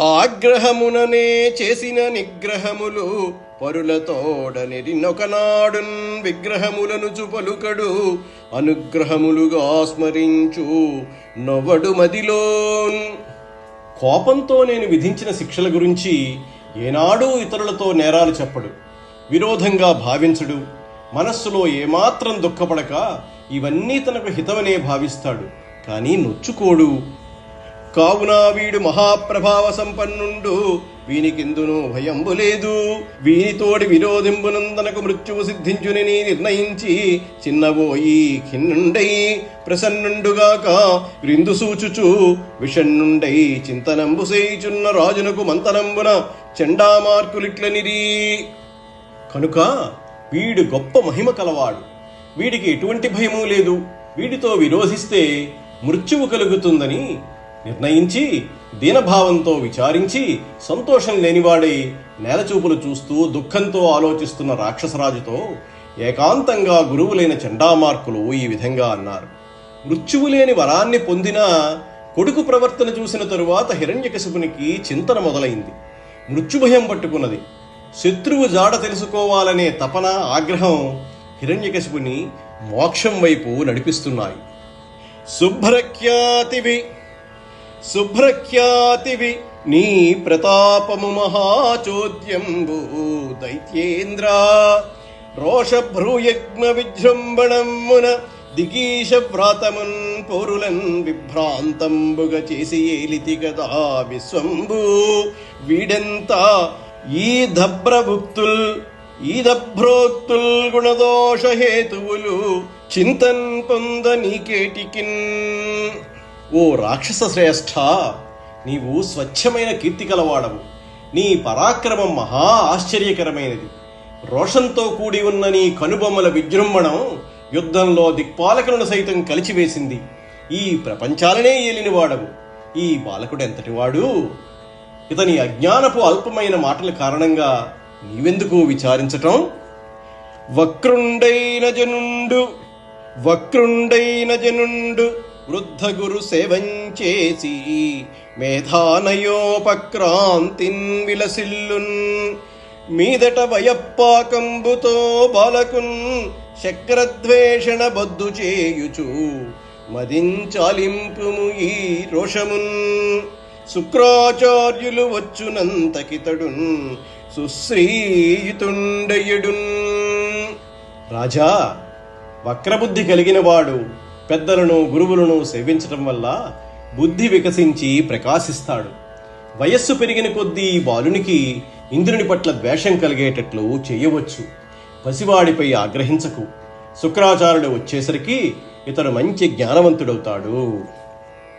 ఆగ్రహముననే చేసిన నిగ్రహములు పరులతోడనెరినొకనాడున్ విగ్రహములను చుపలుకడు అనుగ్రహములుగా స్మరించు నొవడు మదిలోన్. కోపంతో నేను విధించిన శిక్షల గురించి ఏనాడూ ఇతరులతో నేరాలు చెప్పడు. విరోధంగా భావించడు. మనస్సులో ఏమాత్రం దుఃఖపడక ఇవన్నీ తనకు హితమనే భావిస్తాడు. కానీ నొచ్చుకోడు. కావున వీడు మహాప్రభావ సంపన్నుండు వీనికిందును భయంబు లేదు. వీనితోడి విరోధింపునందనకు మృత్యువు సిద్ధించునని నిర్ణయించి చిన్నబోయి ఖిన్నుండై ప్రసన్నుండుగాక క్రిందు సూచుచు విషణ్ణుండై చింతనంబు సేయుచున్న రాజునకు మంతనంబున చెండామార్కులిట్లనిరి. కనుక వీడు గొప్ప మహిమ కలవాడు. వీడికి ఎటువంటి భయమూ లేదు. వీడితో విరోధిస్తే మృత్యువు కలుగుతుందని నిర్ణయించి దీనభావంతో విచారించి సంతోషం లేనివాడై నేలచూపులు చూస్తూ దుఃఖంతో ఆలోచిస్తున్న రాక్షసరాజుతో ఏకాంతంగా గురువులైన చండామార్కులు ఈ విధంగా అన్నారు. మృత్యువు లేని వరాన్ని పొందిన కొడుకు ప్రవర్తన చూసిన తరువాత హిరణ్యకశిపునికి చింతన మొదలైంది. మృత్యుభయం పట్టుకున్నది. శత్రువు జాడ తెలుసుకోవాలనే తపన ఆగ్రహం హిరణ్యకశిపుని మోక్షం వైపు నడిపిస్తున్నాయి. శుభ్రఖ్యాతివి శుభ్రఖ్యాతివి నీ ప్రతాపము మహాచోద్యంబు దైత్యేంద్ర. రోషభ్రూయజ్ఞ విజృంభణమున దిగీష వ్రాతమున్ పౌరులన్ విభ్రాంతంబుగ చేసి ఏలితి గదా విశ్వంబు వీడెంత ఈ దభ్రభుక్తుల్ ఈ దభ్రోక్తుల్ గుణదోష హేతువులు చింతన్ పొంద నీకేటికిన్. ఓ రాక్షస శ్రేష్ఠ నీవు స్వచ్ఛమైన కీర్తి కలవాడవు. నీ పరాక్రమం మహా ఆశ్చర్యకరమైనది. రోషంతో కూడి ఉన్న నీ కనుబొమ్మల విజృంభణం యుద్ధంలో దిక్పాలకులను సైతం కలిచివేసింది. ఈ ప్రపంచాలనే ఏలినవాడవు. ఈ బాలకుడెంతటివాడు? ఇతని అజ్ఞానపు అల్పమైన మాటల కారణంగా నీవెందుకు విచారించటం? వక్రుండైన జనుండు వక్రుండైన జనుండు వృద్ధ గురు సేవంచేసి మేధానయోపక్రాంతిన్ విలసిల్లున్. మీదట వయప్పాకంబుతో బాలకున్ శక్రద్వేషణ బద్దు చేయుచు మదించాలింపుము ఈ రోషమున్. శుక్రాచార్యులు వచ్చునంతకితడున్ సుశ్రీయుతుండయుడున్. రాజా వక్రబుద్ధి కలిగినవాడు పెద్దలను గురువులను సేవించటం వల్ల బుద్ధి వికసించి ప్రకాశిస్తాడు. వయస్సు పెరిగిన కొద్దీ బాలునికి ఇంద్రుని పట్ల ద్వేషం కలిగేటట్లు చేయవచ్చు. పసివాడిపై ఆగ్రహించకు. శుక్రాచార్యుడు వచ్చేసరికి ఇతడు మంచి జ్ఞానవంతుడవుతాడు.